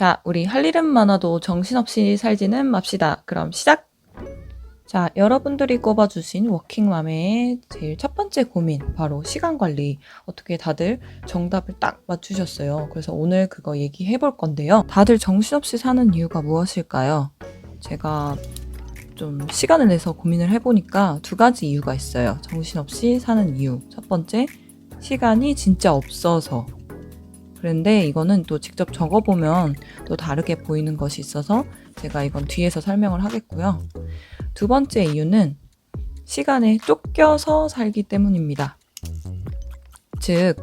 자, 우리 할 일은 많아도 정신없이 살지는 맙시다. 그럼 시작! 자, 여러분들이 꼽아주신 워킹맘의 제일 첫 번째 고민, 바로 시간 관리. 어떻게 다들 정답을 딱 맞추셨어요. 그래서 오늘 그거 얘기해 볼 건데요. 다들 정신없이 사는 이유가 무엇일까요? 제가 좀 시간을 내서 고민을 해보니까 두 가지 이유가 있어요. 정신없이 사는 이유. 첫 번째, 시간이 진짜 없어서. 그런데 이거는 또 직접 적어보면 또 다르게 보이는 것이 있어서 제가 이건 뒤에서 설명을 하겠고요. 두 번째 이유는 시간에 쫓겨서 살기 때문입니다. 즉,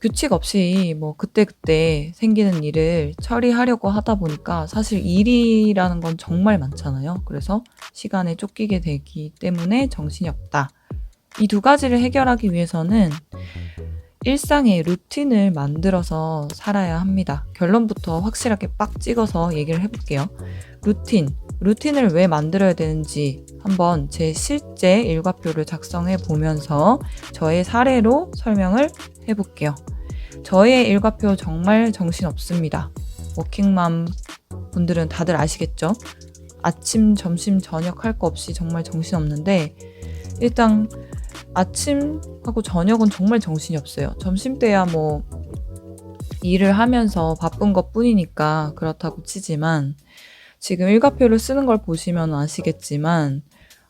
규칙 없이 뭐 그때그때 생기는 일을 처리하려고 하다 보니까 사실 일이라는 건 정말 많잖아요. 그래서 시간에 쫓기게 되기 때문에 정신이 없다. 이 두 가지를 해결하기 위해서는 일상의 루틴을 만들어서 살아야 합니다. 결론부터 확실하게 빡 찍어서 얘기를 해볼게요. 루틴. 루틴을 왜 만들어야 되는지 한번 제 실제 일과표를 작성해 보면서 저의 사례로 설명을 해볼게요. 저의 일과표 정말 정신 없습니다. 워킹맘 분들은 다들 아시겠죠? 아침, 점심, 저녁 할 거 없이 정말 정신 없는데 일단 아침하고 저녁은 정말 정신이 없어요. 점심 때야 뭐 일을 하면서 바쁜 것 뿐이니까 그렇다고 치지만 지금 일과표를 쓰는 걸 보시면 아시겠지만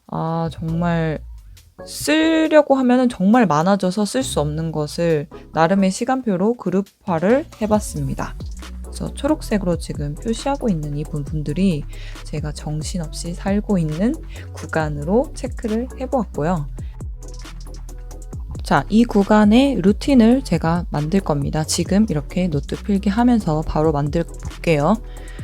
아 정말 쓰려고 하면은 정말 많아져서 쓸 수 없는 것을 나름의 시간표로 그룹화를 해봤습니다. 그래서 초록색으로 지금 표시하고 있는 이 부분들이 제가 정신없이 살고 있는 구간으로 체크를 해보았고요. 자, 이 구간의 루틴을 제가 만들 겁니다. 지금 이렇게 노트 필기 하면서 바로 만들 볼게요.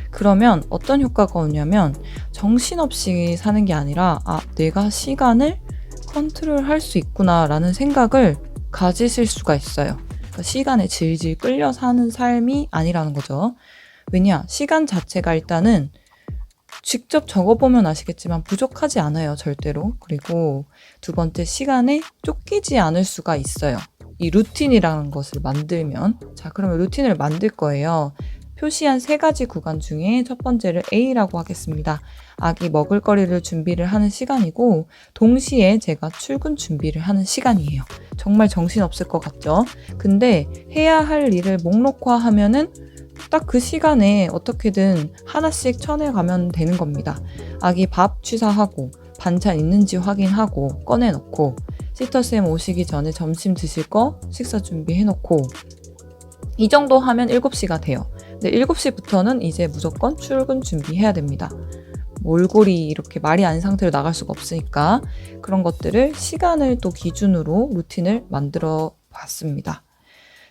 그러면 어떤 효과가 오냐면 정신없이 사는 게 아니라 아, 내가 시간을 컨트롤 할 수 있구나 라는 생각을 가지실 수가 있어요. 그러니까 시간에 질질 끌려 사는 삶이 아니라는 거죠. 왜냐, 시간 자체가 일단은 직접 적어보면 아시겠지만 부족하지 않아요, 절대로. 그리고 두 번째, 시간에 쫓기지 않을 수가 있어요. 이 루틴이라는 것을 만들면. 자, 그러면 루틴을 만들 거예요. 표시한 세 가지 구간 중에 첫 번째를 A라고 하겠습니다. 아기 먹을거리를 준비를 하는 시간이고, 동시에 제가 출근 준비를 하는 시간이에요. 정말 정신없을 것 같죠? 근데 해야 할 일을 목록화하면은 딱 그 시간에 어떻게든 하나씩 쳐내 가면 되는 겁니다. 아기 밥 취사하고, 반찬 있는지 확인하고, 꺼내놓고, 시터쌤 오시기 전에 점심 드실 거 식사 준비해놓고, 이 정도 하면 7시가 돼요. 근데 7시부터는 이제 무조건 출근 준비해야 됩니다. 몰골이 이렇게 말이 안 상태로 나갈 수가 없으니까 그런 것들을 시간을 또 기준으로 루틴을 만들어 봤습니다.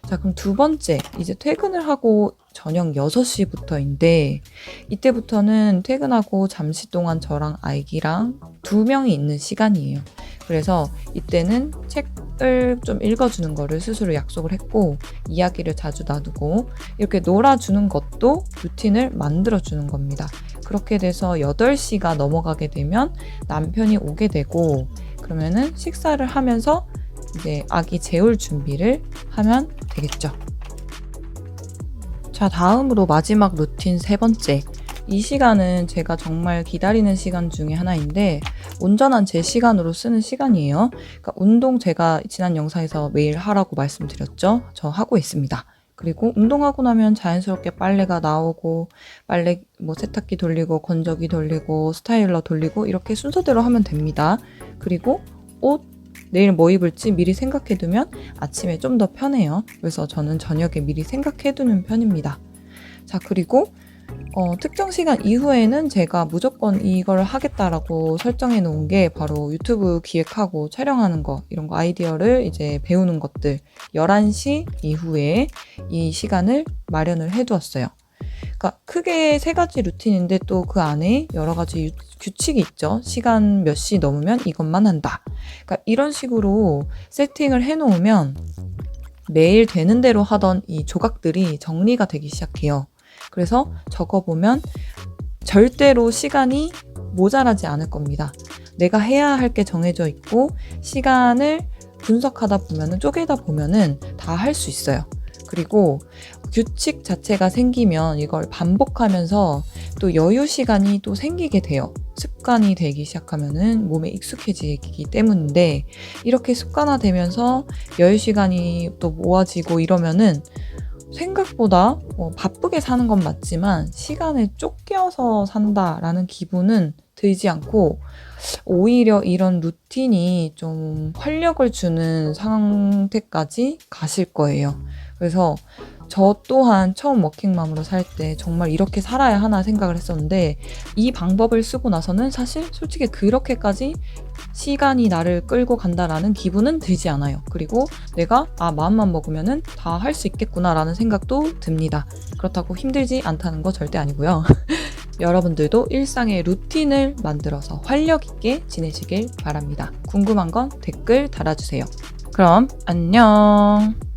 자, 그럼 두 번째, 이제 퇴근을 하고 저녁 6시부터인데, 이때부터는 퇴근하고 잠시 동안 저랑 아이기랑 두 명이 있는 시간이에요. 그래서 이때는 책을 좀 읽어주는 거를 스스로 약속을 했고, 이야기를 자주 나누고, 이렇게 놀아주는 것도 루틴을 만들어주는 겁니다. 그렇게 돼서 8시가 넘어가게 되면 남편이 오게 되고, 그러면은 식사를 하면서 이제 아기 재울 준비를 하면 되겠죠. 자, 다음으로 마지막 루틴 세 번째. 이 시간은 제가 정말 기다리는 시간 중에 하나인데, 온전한 제 시간으로 쓰는 시간이에요. 그러니까 운동 제가 지난 영상에서 매일 하라고 말씀드렸죠? 저 하고 있습니다. 그리고 운동하고 나면 자연스럽게 빨래가 나오고, 빨래 뭐 세탁기 돌리고, 건조기 돌리고, 스타일러 돌리고, 이렇게 순서대로 하면 됩니다. 그리고 옷 내일 뭐 입을지 미리 생각해두면 아침에 좀 더 편해요. 그래서 저는 저녁에 미리 생각해두는 편입니다. 자, 그리고 어, 특정 시간 이후에는 제가 무조건 이걸 하겠다라고 설정해 놓은 게 바로 유튜브 기획하고 촬영하는 거, 이런 거 아이디어를 이제 배우는 것들, 11시 이후에 이 시간을 마련을 해 두었어요. 그러니까 크게 세 가지 루틴인데 또 그 안에 여러 가지 유, 규칙이 있죠. 시간 몇 시 넘으면 이것만 한다. 그러니까 이런 식으로 세팅을 해 놓으면 매일 되는 대로 하던 이 조각들이 정리가 되기 시작해요. 그래서 적어보면 절대로 시간이 모자라지 않을 겁니다. 내가 해야 할 게 정해져 있고 시간을 분석하다 보면은 쪼개다 보면은 다 할 수 있어요. 그리고 규칙 자체가 생기면 이걸 반복하면서 또 여유 시간이 또 생기게 돼요. 습관이 되기 시작하면은 몸에 익숙해지기 때문인데 이렇게 습관화되면서 여유 시간이 또 모아지고 이러면은 생각보다 뭐 바쁘게 사는 건 맞지만 시간에 쫓겨서 산다라는 기분은 들지 않고 오히려 이런 루틴이 좀 활력을 주는 상태까지 가실 거예요. 그래서 저 또한 처음 워킹맘으로 살 때 정말 이렇게 살아야 하나 생각을 했었는데 이 방법을 쓰고 나서는 사실 솔직히 그렇게까지 시간이 나를 끌고 간다라는 기분은 들지 않아요. 그리고 내가 아 마음만 먹으면은 다 할 수 있겠구나라는 생각도 듭니다. 그렇다고 힘들지 않다는 거 절대 아니고요. 여러분들도 일상의 루틴을 만들어서 활력 있게 지내시길 바랍니다. 궁금한 건 댓글 달아주세요. 그럼 안녕.